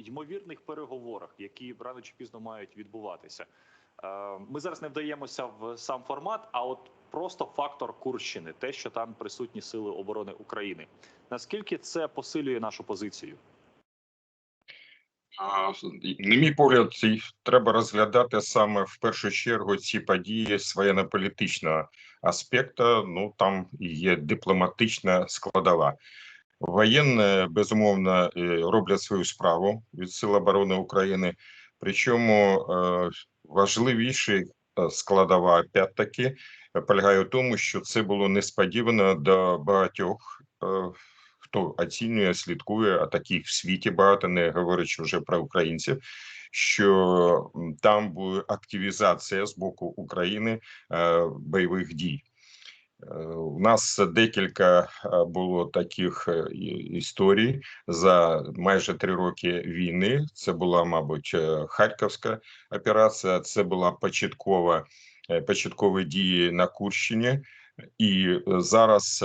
ймовірних переговорах, які рано чи пізно мають відбуватися. Е, Ми зараз не вдаємося в сам формат, а от просто фактор Курщини, те, що там присутні сили оборони України. Наскільки це посилює нашу позицію? На мій погляд, треба розглядати саме в першу чергу ці події з воєнно-політичного аспекту. Ну там є дипломатична складова. Воєнні, безумовно, роблять свою справу від Сил оборони України. Причому е, важливіша е, складова опять-таки полягає в тому, що це було несподівано до багатьох. е, Хто оцінює, слідкує, а таких в світі багато, не говорячи вже про українців, що там буде активізація з боку України е, бойових дій. У нас декілька е, було таких е, історій за майже три роки війни. Це була, мабуть, е, Харківська операція. Це була початкова початкові дії на Курщині, і зараз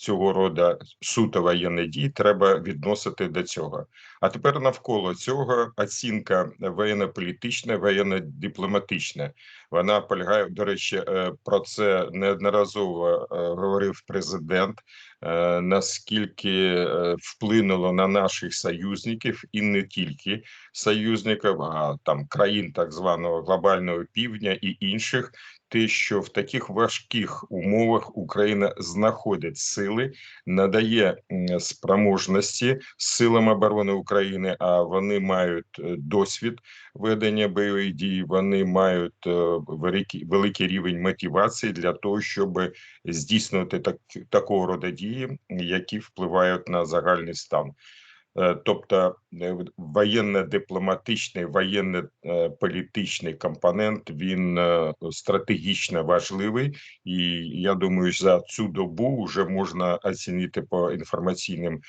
цього роду суто воєнні дії треба відносити до цього. А тепер навколо цього оцінка воєнно-політична, воєнно-дипломатична. Вона полягає, до речі, е, про це неодноразово е, говорив президент. е, Наскільки вплинуло на наших союзників і не тільки союзників, а там країн так званого глобального півдня і інших, те, що в таких важких умовах Україна знаходить сили, надає спроможності силам оборони України, а вони мають е, досвід ведення бойових дій, вони мають е, великий, великий рівень мотивації для того, щоб здійснювати так, такого роду дії, які впливають на загальний стан. Е, Тобто е, воєнно-дипломатичний, воєнно-політичний компонент він е, стратегічно важливий, і я думаю, за цю добу вже можна оцінити по інформаційним,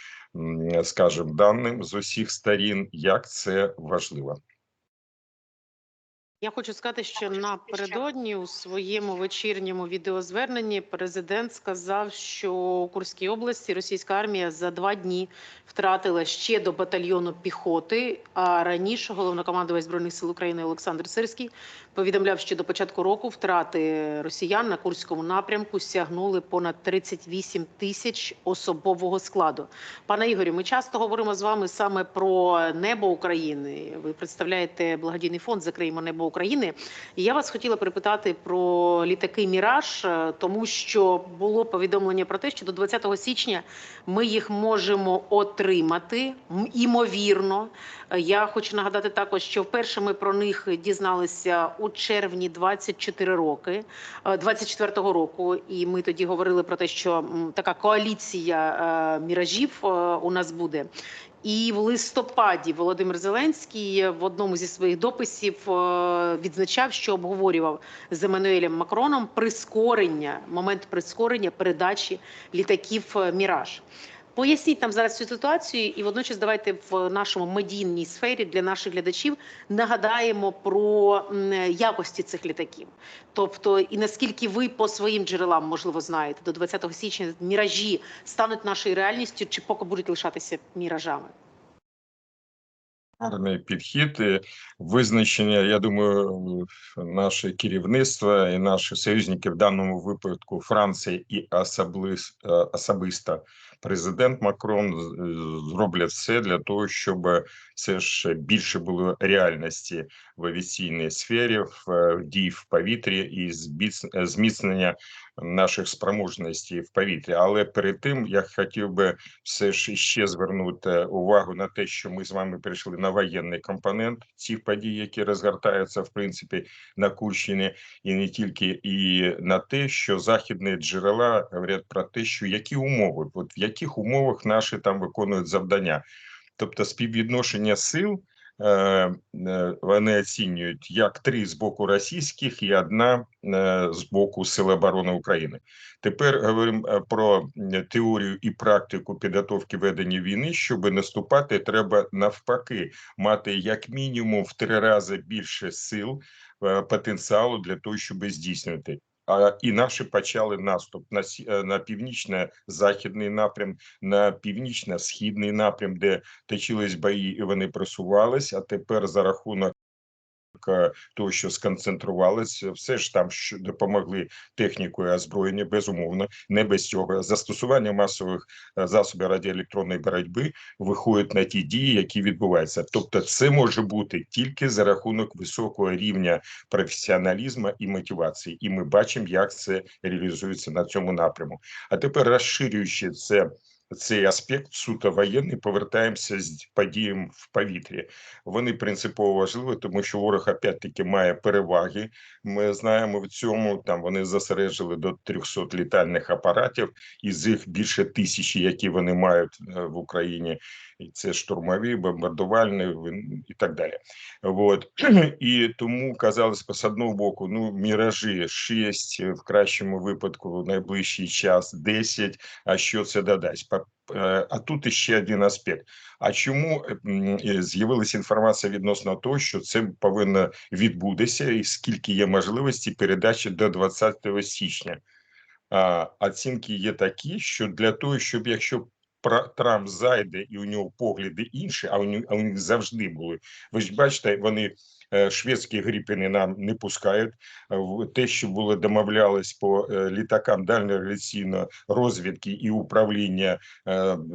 скажімо, даним з усіх сторін, як це важливо. Я хочу сказати, що напередодні у своєму вечірньому відеозверненні президент сказав, що у Курській області російська армія за два дні втратила ще до батальйону піхоти. А раніше головнокомандувач збройних сил України Олександр Сирський повідомляв, що до початку року втрати росіян на курському напрямку сягнули понад 38 тисяч особового складу. Пане Ігорю, ми часто говоримо з вами саме про небо України. Ви представляєте благодійний фонд Закриємо небо України. І я вас хотіла перепитати про літаки Міраж, е, тому що було повідомлення про те, що до 20 січня ми їх можемо отримати. Імовірно, Е, я хочу нагадати також, що вперше ми про них дізналися у червні 24 роки, е, 24-го року, і ми тоді говорили про те, що така коаліція е, міражів е, у нас буде. І в листопаді Володимир Зеленський в одному зі своїх дописів е, відзначав, що обговорював з Еммануелем Макроном прискорення, момент прискорення передачі літаків е, Міраж. Поясніть нам зараз цю ситуацію, і водночас давайте в нашому медійній сфері для наших глядачів нагадаємо про якості цих літаків. Тобто, і наскільки ви по своїм джерелам можливо знаєте, до 20 січня міражі стануть нашою реальністю, чи поки будуть лишатися міражами? Гарний підхід, визначення. Я думаю, наше керівництво і наші союзники в даному випадку Франція і е, особисто президент Макрон зроблять все для того, щоб це ж більше було реальності в авіаційній сфері, в дій в повітрі і зміцнення наших спроможностей в повітрі. Але перед тим я хотів би все ж ще звернути увагу на те, що ми з вами перейшли на воєнний компонент цих подій, які розгортаються в принципі на Курщині, і не тільки, і на те, що західні джерела говорять про те, що які умови, от в яких умовах наші там виконують завдання, тобто співвідношення сил. Е, е, Вони оцінюють як три з боку російських і одна е, з боку Сил оборони України. Тепер говоримо про теорію і практику підготовки ведення війни. Щоб наступати, треба навпаки мати як мінімум в три рази більше сил потенціалу для того, щоб здійснювати. І наші почали наступ на е, на північно-західний напрям, на північно-східний напрям, де точились бої, і вони просувались. А тепер за рахунок того, що сконцентрувалися, все ж там що допомогли технікою озброєння, безумовно, не без цього. Застосування масових е, засобів радіоелектронної боротьби виходить на ті дії, які відбуваються. Тобто, це може бути тільки за рахунок високого рівня професіоналізму і мотивації, і ми бачимо, як це реалізується на цьому напряму. А тепер розширюючи це. Цей аспект суто воєнний, повертаємося з подіям в повітрі. Вони принципово важливі, тому що ворог опять-таки має переваги. Ми знаємо в цьому. Там вони засереджили до 300 літальних апаратів, із їх більше тисячі, які вони мають е, в Україні. Це штурмові, бомбардувальні і так далі. От і тому казалось з одного боку, ну міражі 6, в кращому випадку в найближчий час 10, А що це додасть? Е, А тут іще один аспект. А чому з'явилася інформація відносно того, що це повинно відбутися, і скільки є можливості передачі до 20 січня? А, оцінки є такі, що для того, щоб якщо Трамп зайде і у нього погляди інші, а у них, а у них завжди були. Ви ж бачите, вони е, шведські гріпини нам не пускають. Е, Те, що було домовлялось по е, літакам дальньоавіаційної розвідки і управління,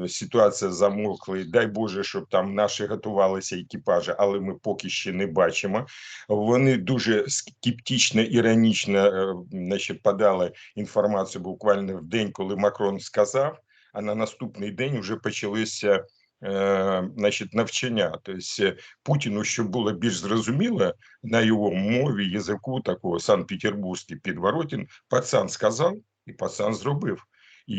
ситуація замовкла. Дай Боже, щоб там наші готувалися екіпажі, але ми поки ще не бачимо. Вони дуже скептично, іронічно значить, подали інформацію буквально в день, коли Макрон сказав, а на наступний день вже почалися е, значить, навчання. Тобто е, Путіну, щоб було більш зрозуміло на його мові, язику, такого Санкт-Петербурзький підворотін, пацан сказав і пацан зробив. І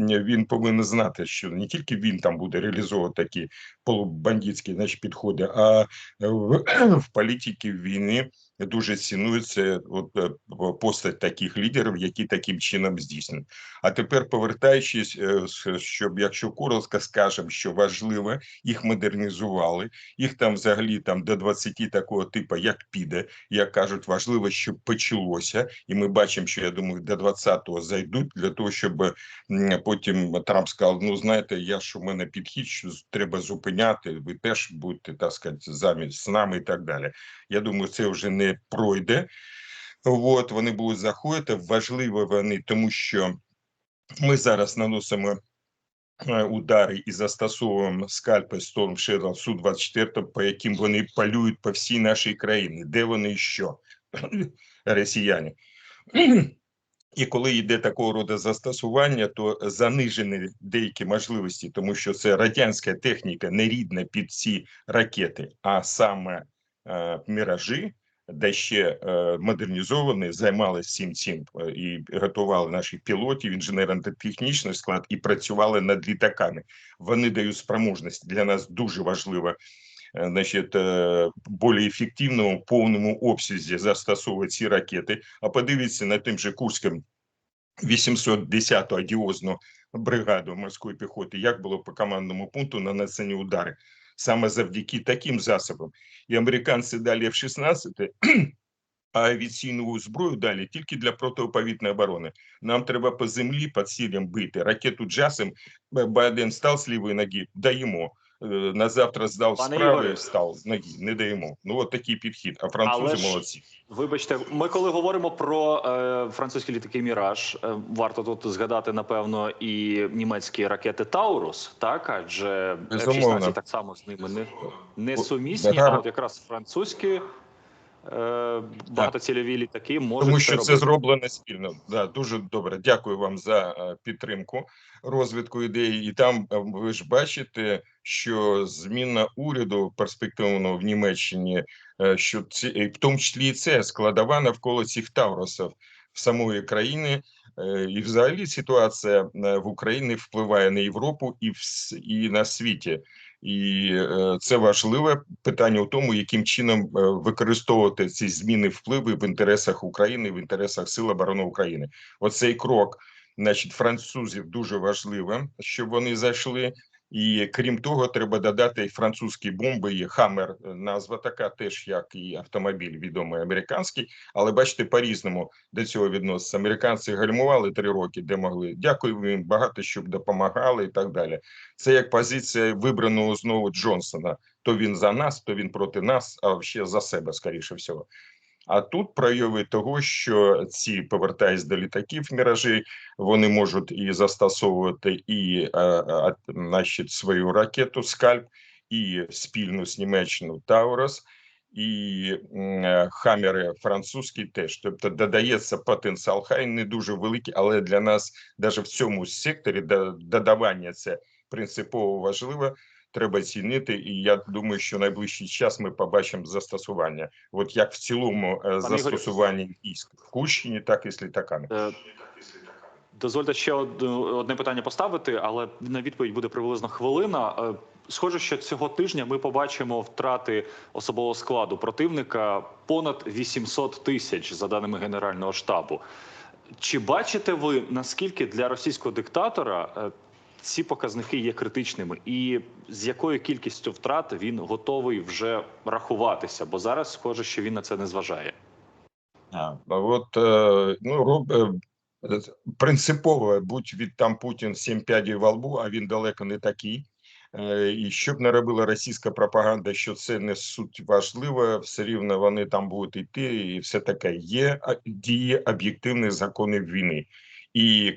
він повинен знати, що не тільки він там буде реалізовувати такі полубандитські значить, підходи, а в, в політиці війни дуже цінується от, е, постать таких лідерів, які таким чином здійснюють. А тепер повертаючись, е, щоб якщо коротко скажемо, що важливо, їх модернізували, їх там взагалі там до 20 такого типу, як піде, як кажуть, важливо, щоб почалося, і ми бачимо, що я думаю, до 20-го зайдуть для того, щоб потім Трамп сказав: ну знаєте, я ж у мене підхід, що треба зупиняти, ви теж будете так сказати, замість з нами і так далі. Я думаю, це вже не пройде. От вони будуть заходити. Важливо вони, тому що ми зараз наносимо е, удари і застосовуємо скальпи Storm Shadow су 24 по яким вони полюють по всій нашій країні. Де вони і що? Росіяни. І коли йде такого роду застосування, то занижені деякі можливості, тому що це радянська техніка не рідна під ці ракети, а саме е, міражі, де ще е, модернізовані, займалися всім цим е, і готували наших пілотів, інженерно-технічний склад і працювали над літаками. Вони дають спроможність для нас дуже важливо. е, більш ефективному повному обсязі застосовувати ці ракети. А подивіться на тим же Курським 810-ту одіозну бригаду морської піхоти, як було по командному пункту нанесені удари саме завдяки таким засобам. І американці далі F-16, а авіаційну зброю далі тільки для протиповітної оборони. Нам треба по землі під цілям бити. Ракету Джасим Б- Байден став з лівої ноги, даємо. Е, На завтра здав Пане справи, Ігоре. став з ноги, не даємо. Ну от такий підхід. А французи Але ж- молодці. Вибачте, ми коли говоримо про е, французькі літаки Міраж, е, варто тут згадати напевно і німецькі ракети Таурус, так адже F-16 так само з ними не, не сумісні, а от якраз французькі багатоцільові літаки можуть Тому що це це зроблено спільно. Да, дуже добре. Дякую вам за е, підтримку розвитку ідеї. І там е, ви ж бачите, що зміна уряду перспективного в Німеччині, е, що ці, в тому числі і це складова навколо цих тавросів в самої країни. Е, І взагалі ситуація е, в Україні впливає на Європу і в і на світі. І е, це важливе питання у тому, яким чином використовувати ці зміни впливи в інтересах України, в інтересах Сил оборони України. Оцей крок, значить, французів дуже важливе, щоб вони зайшли. І крім того, треба додати французькі бомби, Хаммер назва така, теж як і автомобіль відомий американський. Але бачите, по-різному до цього відноситься. Американці гальмували три роки, де могли. Дякую їм багато, щоб допомагали і так далі. Це як позиція вибраного знову Джонсона. То він за нас, то він проти нас, а ще за себе, скоріше всього. А тут прояви того, що ці повертаясь до літаків міражі, вони можуть і застосовувати і е, е, значить, свою ракету Скальп, і спільну з Німеччиною Таурос, і е, хамери французькі теж. Тобто додається потенціал, хай не дуже великий, але для нас навіть в цьому секторі додавання це принципово важливо. Треба цінити, і я думаю, що найближчий час ми побачимо застосування. От як в цілому е, Ігорю. застосування військ в Кущині, так і з літаками. Е, Дозвольте ще одне питання поставити, але на відповідь буде приблизно хвилина. Е, Схоже, що цього тижня ми побачимо втрати особового складу противника понад 800 тисяч за даними Генерального штабу. Чи бачите ви наскільки для російського диктатора е, ці показники є критичними, і з якою кількістю втрат він готовий вже рахуватися? Бо зараз схоже, що він на це не зважає. А, от е, ну роб, е, принципово будь від там Путін сім п'ядів во лбу, а він далеко не такий. Е, І щоб не робила російська пропаганда, що це не суть важливо, все рівно вони там будуть йти, і все таке є а, діє об'єктивних законів війни. І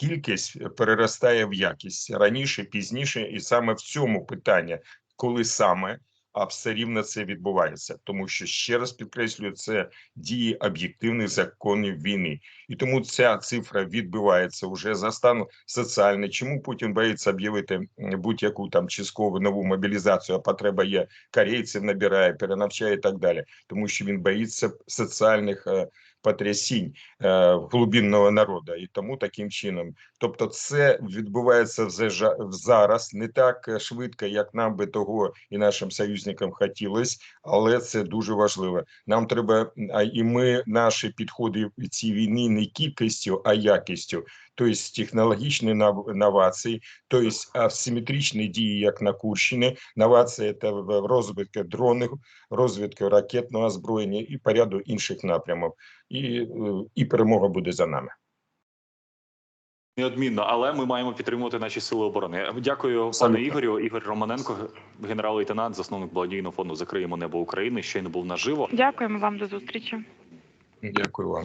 кількість переростає в якість раніше, пізніше, і саме в цьому питання, коли саме, а все рівно це відбувається, тому що ще раз підкреслюю, це дії об'єктивних законів війни, і тому ця цифра відбувається вже за стану соціальний. Чому Путін боїться об'явити будь-яку там часткову нову мобілізацію? А потреба є корейців набирає, перенавчає і так далі, тому що він боїться соціальних е, потрясінь е, глибинного народу, і тому таким чином. Тобто, це відбувається вже зараз не так е, швидко, як нам би того і нашим союзникам хотілося, але це дуже важливо. Нам треба а і ми наші підходи в цій війні не кількістю, а якістю. Тобто технологічні новації, тобто асиметричні дії, як на Курщині, новації в розвитку дронів, розвитку ракетного озброєння і по ряду інших напрямів. І, е, і перемога буде за нами. Неодмінно, але ми маємо підтримувати наші сили оборони. Дякую, пане Ігорю. Ігор Романенко, генерал-лейтенант, засновник благодійного фонду Закриємо небо України. Щойно був наживо. Дякуємо вам до зустрічі. Дякую вам.